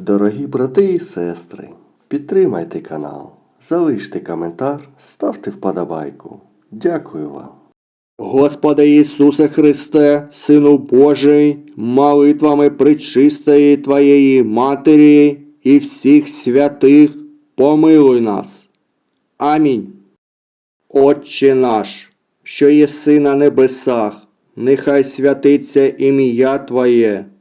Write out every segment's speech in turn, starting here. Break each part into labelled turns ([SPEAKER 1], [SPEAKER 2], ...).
[SPEAKER 1] Дорогі брати і сестри, підтримайте канал, залиште коментар, ставте вподобайку. Дякую вам.
[SPEAKER 2] Господи Ісусе Христе, Сину Божий, молитвами причистої Твоєї Матері і всіх святих, помилуй нас. Амінь. Отче наш, що єси на небесах, нехай святиться ім'я Твоє,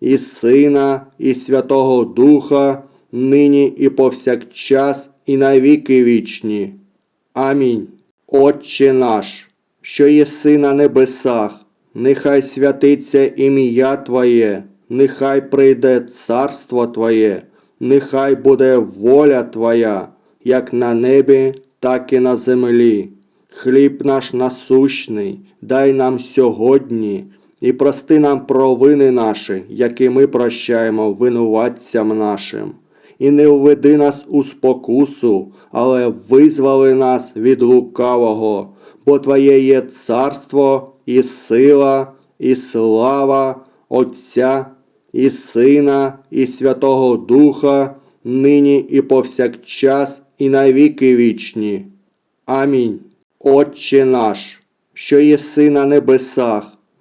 [SPEAKER 2] і Сина, і Святого Духа, нині і повсякчас, і навіки вічні. Амінь. Отче наш, що єси на небесах, нехай святиться ім'я Твоє, нехай прийде царство Твоє, нехай буде воля Твоя, як на небі, так і на землі. Хліб наш насущний, дай нам сьогодні, і прости нам провини наші, які ми прощаємо винуватцям нашим і не введи нас у спокусу, але визволи нас від лукавого, бо Твоє є царство і сила, і слава Отця і Сина, і Святого Духа, нині і повсякчас, і навіки вічні. Амінь. Отче наш, що єси на небесах,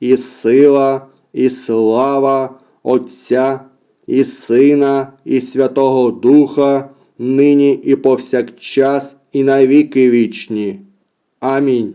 [SPEAKER 2] і сила, і слава Отця і Сина, і Святого Духа, нині і повсякчас, і навіки вічні. Амінь.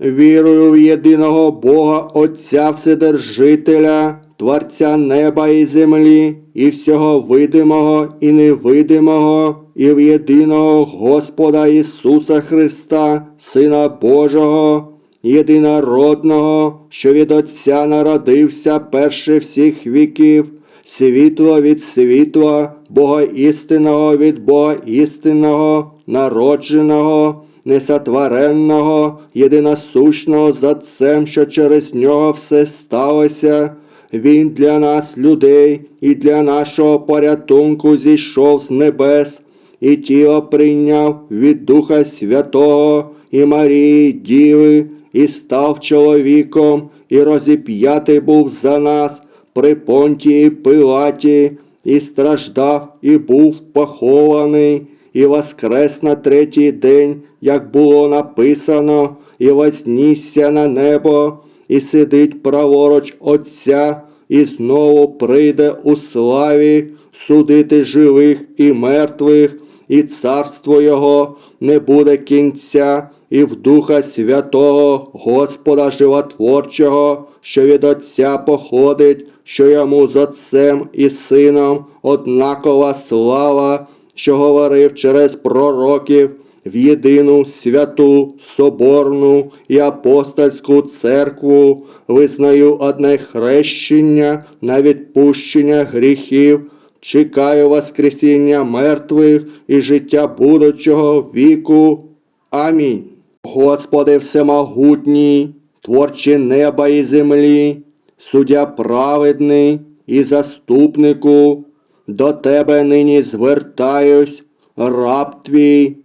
[SPEAKER 2] Вірую в єдиного Бога Отця Вседержителя, Творця неба і землі, і всього видимого і невидимого, і в єдиного Господа Ісуса Христа, Сина Божого, єдинородного, що від Отця народився перше всіх віків, світло від світла, Бога істинного від Бога істинного, народженого, несотвореного, єдиносущного з Отцем, що через нього все сталося. Він для нас, людей, і для нашого порятунку зійшов з небес, і тіло прийняв від Духа Святого і Марії Діви, і став чоловіком, і розіп'ятий був за нас при понтії Пилаті, і страждав, і був похований, і воскрес на третій день, як було написано, і вознісся на небо, і сидить праворуч Отця, і знову прийде у славі судити живих і мертвих, і царство Його не буде кінця, і в Духа Святого, Господа Животворчого, що від Отця походить, що йому з Отцем і Сином однакова слава, що говорив через пророків в єдину святу, соборну і апостольську церкву, визнаю одне хрещення на відпущення гріхів, чекаю Воскресіння мертвих і життя будучого віку. Амінь. Господи Всемогутній, творче неба і землі, суддя праведний і заступнику, до Тебе нині звертаюсь, раб твій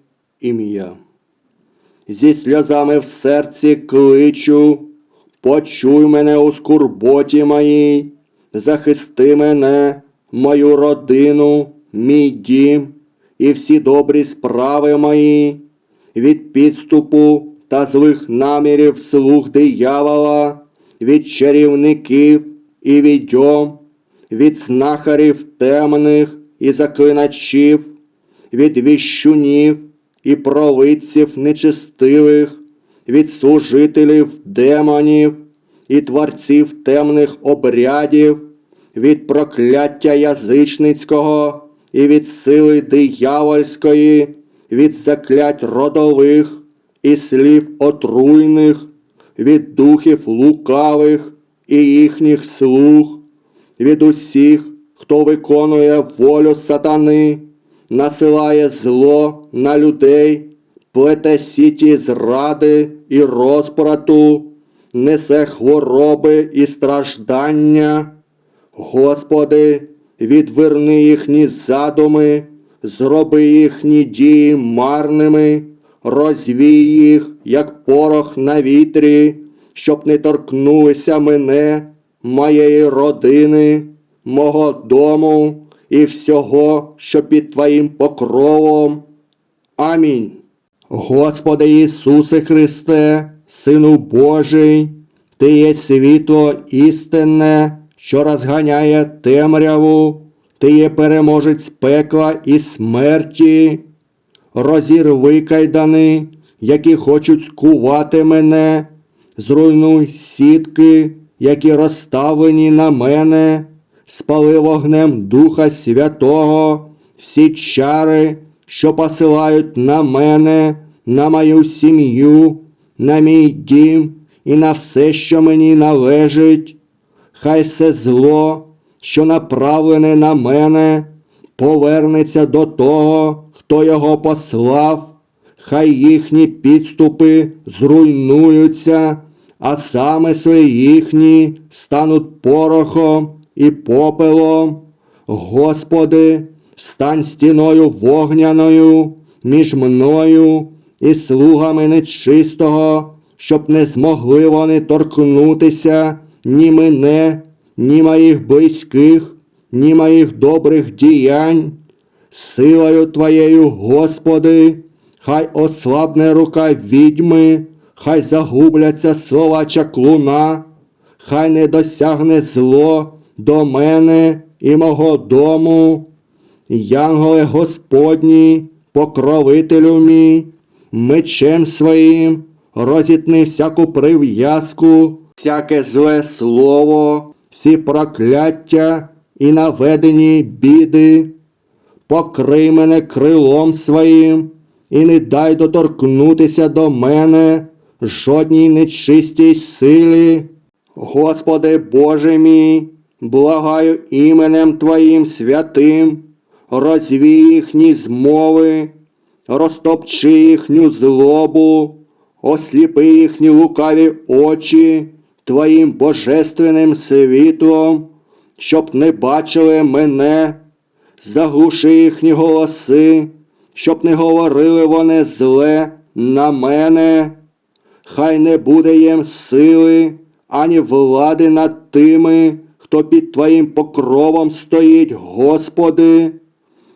[SPEAKER 2] ім'я. Зі сльозами в серці кличу, почуй мене у скорботі моїй, захисти мене, мою родину, мій дім і всі добрі справи мої від підступу та злих намірів слуг диявола, від чарівників і відьом, від знахарів темних і заклиначів, від віщунів і провидців нечестивих, від служителів демонів і творців темних обрядів, від прокляття язичницького і від сили диявольської, від заклять родових і слів отруйних, від духів лукавих і їхніх слуг, від усіх, хто виконує волю сатани, насилає зло на людей, плете сіті зради і розбрату, несе хвороби і страждання. Господи, відверни їхні задуми, зроби їхні дії марними, розвій їх, як порох на вітрі, щоб не торкнулися мене, моєї родини, мого дому і всього, що під Твоїм покровом. Амінь. Господи Ісусе Христе, Сину Божий, Ти є світло істинне, що розганяє темряву, Ти є переможець пекла і смерті. Розірви кайдани, які хочуть скувати мене, зруйнуй сітки, які розставлені на мене, спали вогнем Духа Святого, всі чари, що посилають на мене, на мою сім'ю, на мій дім і на все, що мені належить. Хай все зло, що направлене на мене, повернеться до того, хто його послав, хай їхні підступи зруйнуються, а замисли їхні стануть порохом і попелом. Господи, стань стіною вогняною між мною і слугами нечистого, щоб не змогли вони торкнутися ні мене, ні моїх близьких, ні моїх добрих діянь. Силою Твоєю, Господи, хай ослабне рука відьми, хай загубляться слова чаклуна, хай не досягне зло до мене і мого дому. Янголе Господній, покровителю мій, мечем своїм розітни всяку прив'язку, всяке зле слово, всі прокляття і наведені біди. Покрий мене крилом своїм і не дай доторкнутися до мене жодній нечистій силі. Господи Боже мій, благаю іменем Твоїм святим, розвій їхні змови, розтопчи їхню злобу, осліпи їхні лукаві очі Твоїм божественним світлом, щоб не бачили мене, заглуши їхні голоси, щоб не говорили вони зле на мене. Хай не буде їм сили, ані влади над тими, хто під Твоїм покровом стоїть, Господи.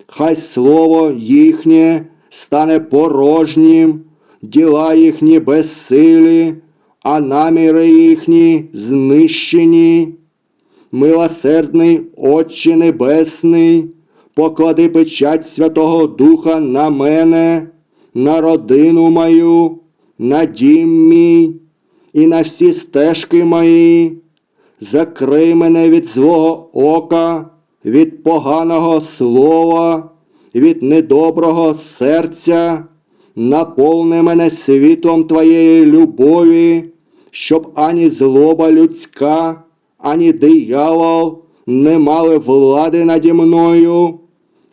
[SPEAKER 2] Хай слово їхнє стане порожнім, діла їхні безсилі, а наміри їхні знищені. Милосердний Отче Небесний, поклади печать Святого Духа на мене, на родину мою, на дім мій і на всі стежки мої. Закрий мене від злого ока, від поганого слова, від недоброго серця, наповни мене світлом Твоєї любові, щоб ані злоба людська, ані диявол не мали влади наді мною.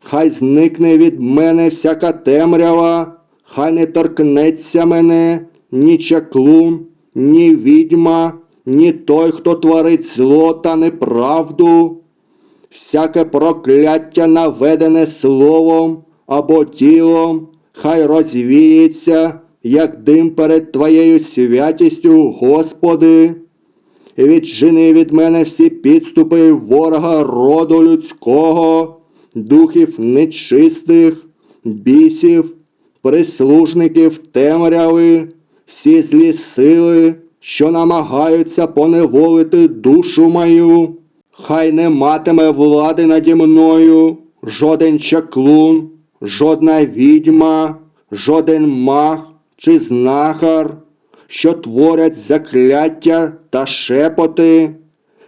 [SPEAKER 2] Хай зникне від мене всяка темрява, хай не торкнеться мене ні чаклун, ні відьма, ні той, хто творить зло та неправду. Всяке прокляття наведене словом або тілом, хай розвіється, як дим перед Твоєю святістю, Господи. Відчини від мене всі підступи ворога роду людського, духів нечистих, бісів, прислужників темряви, всі злі сили, що намагаються поневолити душу мою. Хай не матиме влади наді мною жоден чаклун, жодна відьма, жоден маг чи знахар, що творять закляття та шепоти,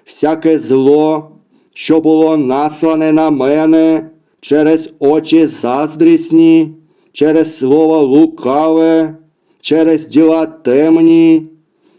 [SPEAKER 2] всяке зло, що було наслане на мене через очі заздрісні, через слово лукаве, через діла темні,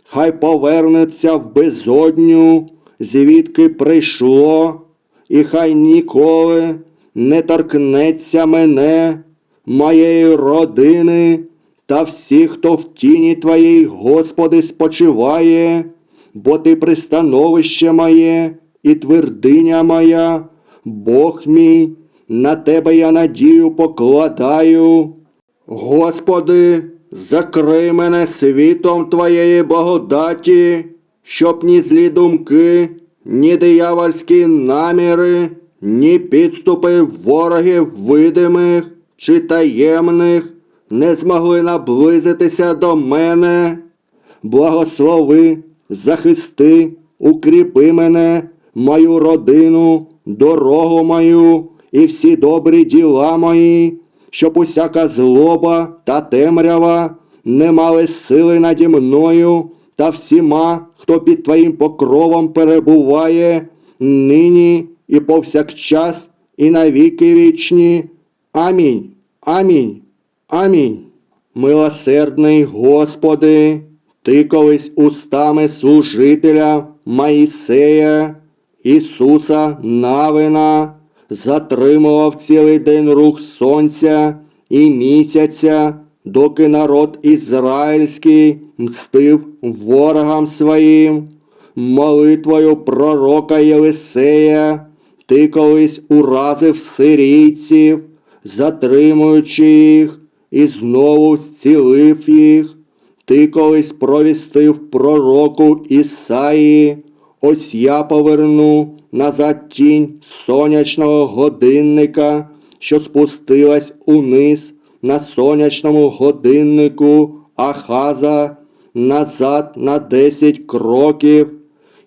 [SPEAKER 2] хай повернеться в безодню, звідки прийшло, і хай ніколи не торкнеться мене, моєї родини та всіх, хто в тіні Твоїй, Господи, спочиває, бо Ти пристановище моє і твердиня моя, Бог мій, на Тебе я надію покладаю. Господи, закрий мене світом Твоєї благодаті, щоб ні злі думки, ні диявольські наміри, ні підступи ворогів видимих чи таємних не змогли наблизитися до мене. Благослови, захисти, укріпи мене, мою родину, дорогу мою і всі добрі діла мої, щоб усяка злоба та темрява не мали сили наді мною та всіма, хто під Твоїм покровом перебуває, нині і повсякчас, і навіки вічні. Амінь. Амінь. Амінь. Милосердний Господи, Ти колись устами служителя Маїсея, Ісуса Навина, затримував цілий день рух сонця і місяця, доки народ ізраїльський мстив ворогам своїм. Молитвою пророка Єлисея ти колись уразив сирійців, затримуючи їх, і знову зцілив їх. Ти колись провістив пророку Ісаї, ось я поверну назад тінь сонячного годинника, що спустилась униз на сонячному годиннику Ахаза назад на десять кроків,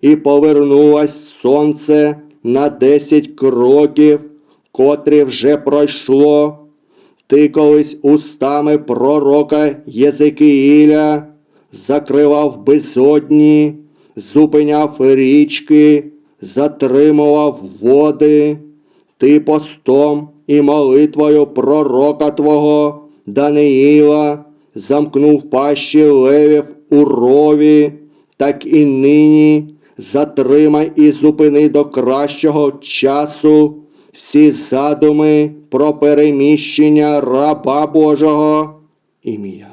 [SPEAKER 2] і повернулось сонце на десять кроків, котрі вже пройшло. Ти колись устами пророка Єзекиїля закривав безодні, зупиняв річки, затримував води. Ти постом і молитвою пророка Твого Даниїла замкнув пащі левів у рові, так і нині затримай і зупини до кращого часу всі задуми про переміщення раба Божого ім'я,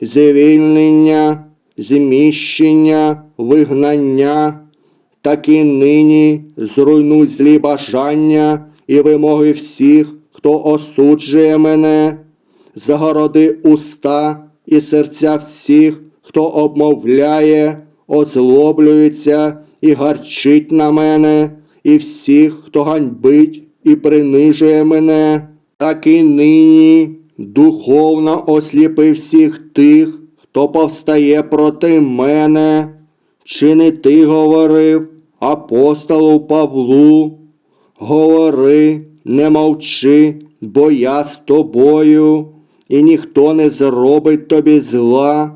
[SPEAKER 2] звільнення, зміщення, вигнання, так і нині зруйнуй злі бажання і вимоги всіх, хто осуджує мене, загороди уста і серця всіх, хто обмовляє, озлоблюється і гарчить на мене, і всіх, хто ганьбить і принижує мене, так і нині духовно осліпи всіх тих, хто повстає проти мене. Чи не ти говорив апостолу Павлу? Говори, не мовчи, бо я з тобою, і ніхто не зробить тобі зла.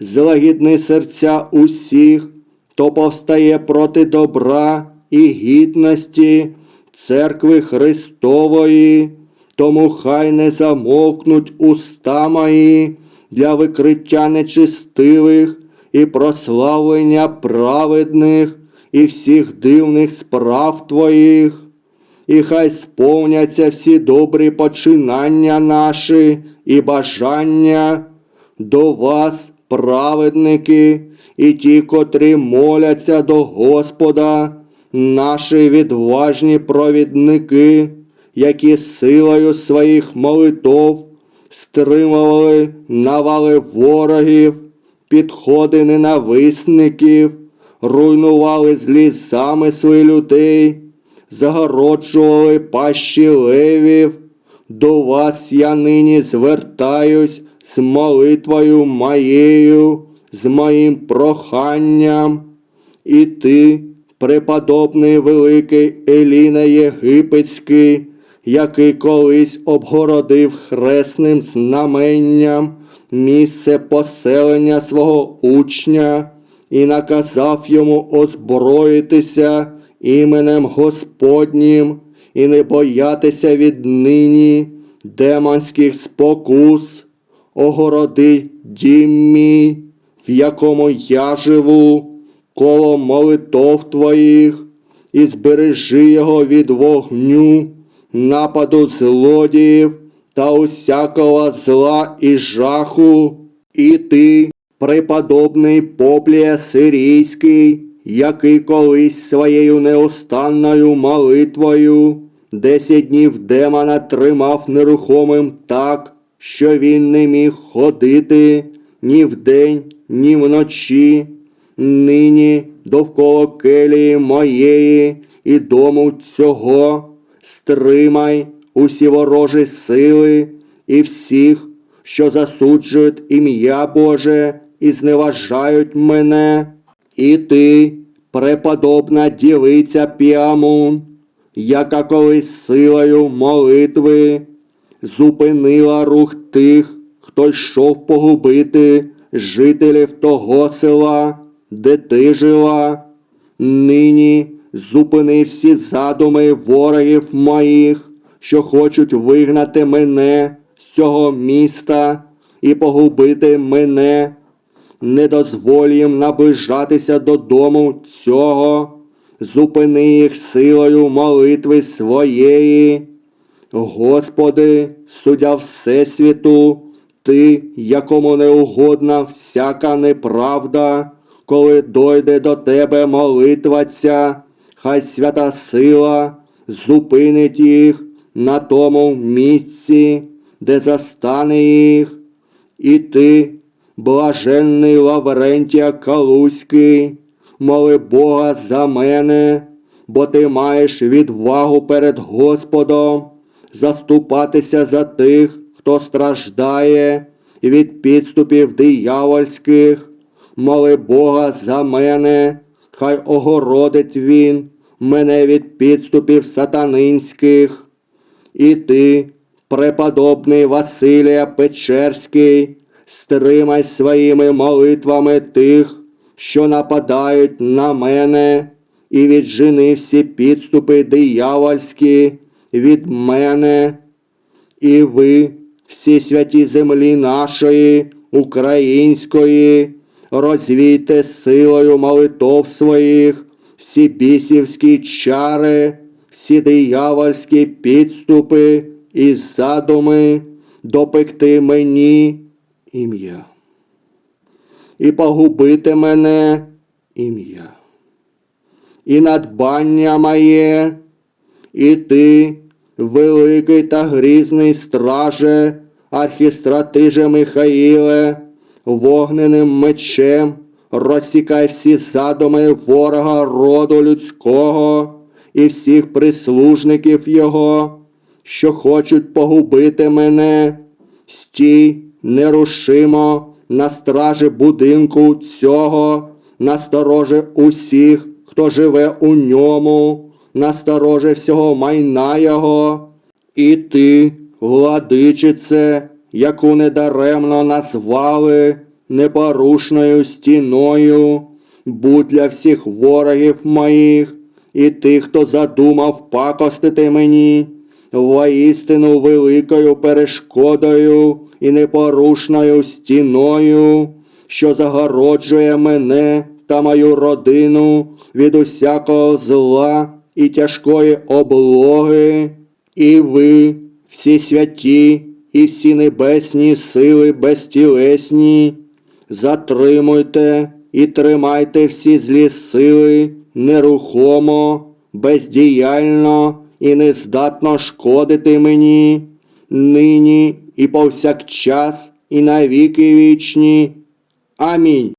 [SPEAKER 2] Злагідни серця усіх, хто повстає проти добра і гідності церкви Христової, тому хай не замовкнуть уста мої для викриття нечистивих і прославлення праведних і всіх дивних справ Твоїх. І хай сповняться всі добрі починання наші і бажання до вас, праведники, і ті, котрі моляться до Господа, наші відважні провідники, які силою своїх молитов стримували навали ворогів, підходи ненависників, руйнували злі замисли людей загороджували пащі левів. До вас я нині звертаюсь з молитвою моєю, з моїм проханням. І ти, преподобний великий Еліна Єгипетський, який колись обгородив хресним знаменням місце поселення свого учня і наказав йому озброїтися іменем Господнім і не боятися віднині демонських спокус, огороди дім в якому я живу, коло молитов твоїх, і збережи його від вогню, нападу злодіїв та усякого зла і жаху, і ти, преподобний Поплія Сирійський, який колись своєю неустанною молитвою десять днів демона тримав нерухомим так, що він не міг ходити ні вдень, ні вночі. Нині довкола келії моєї і дому цього стримай усі ворожі сили і всіх, що засуджують ім'я Боже і зневажають мене, і ти, преподобна дівиця Піамун, яка колись силою молитви зупинила рух тих, хто йшов погубити жителів того села, де ти жила. Нині зупини всі задуми ворогів моїх, що хочуть вигнати мене з цього міста і погубити мене. Не дозволь їм наближатися додому цього, зупини їх силою молитви своєї. Господи, суддя Всесвіту, Ти, якому не угодна всяка неправда, коли дойде до Тебе молитва ця, хай свята сила зупинить їх на тому місці, де застане їх, і ти, блаженний Лаврентія Калузький, моли Бога за мене, бо ти маєш відвагу перед Господом заступатися за тих, хто страждає від підступів диявольських. Моли Бога за мене, хай огородить він мене від підступів сатанинських. І ти, преподобний Василія Печерський, стримай своїми молитвами тих, що нападають на мене, і віджени всі підступи диявольські від мене. І ви, всі святі землі нашої, української, розвійте силою молитов своїх, всі бісівські чари, всі диявольські підступи і задуми, допекти мені ім'я. І погубити мене ім'я. І надбання моє, і ти, великий та грізний страже, архістратиже Михаїле, вогненим мечем розсікай всі задуми ворога роду людського і всіх прислужників його, що хочуть погубити мене, стій нерушимо на стражі будинку цього, настороже усіх, хто живе у ньому, настороже всього майна його, і ти, владичице, яку недаремно назвали непорушною стіною, будь для всіх ворогів моїх і тих, хто задумав пакостити мені, воістину великою перешкодою і непорушною стіною, що загороджує мене та мою родину від усякого зла і тяжкої облоги, і ви, всі святі і всі небесні сили безтілесні, затримуйте і тримайте всі злі сили нерухомо, бездіяльно і нездатно шкодити мені, нині і повсякчас, і навіки вічні. Амінь.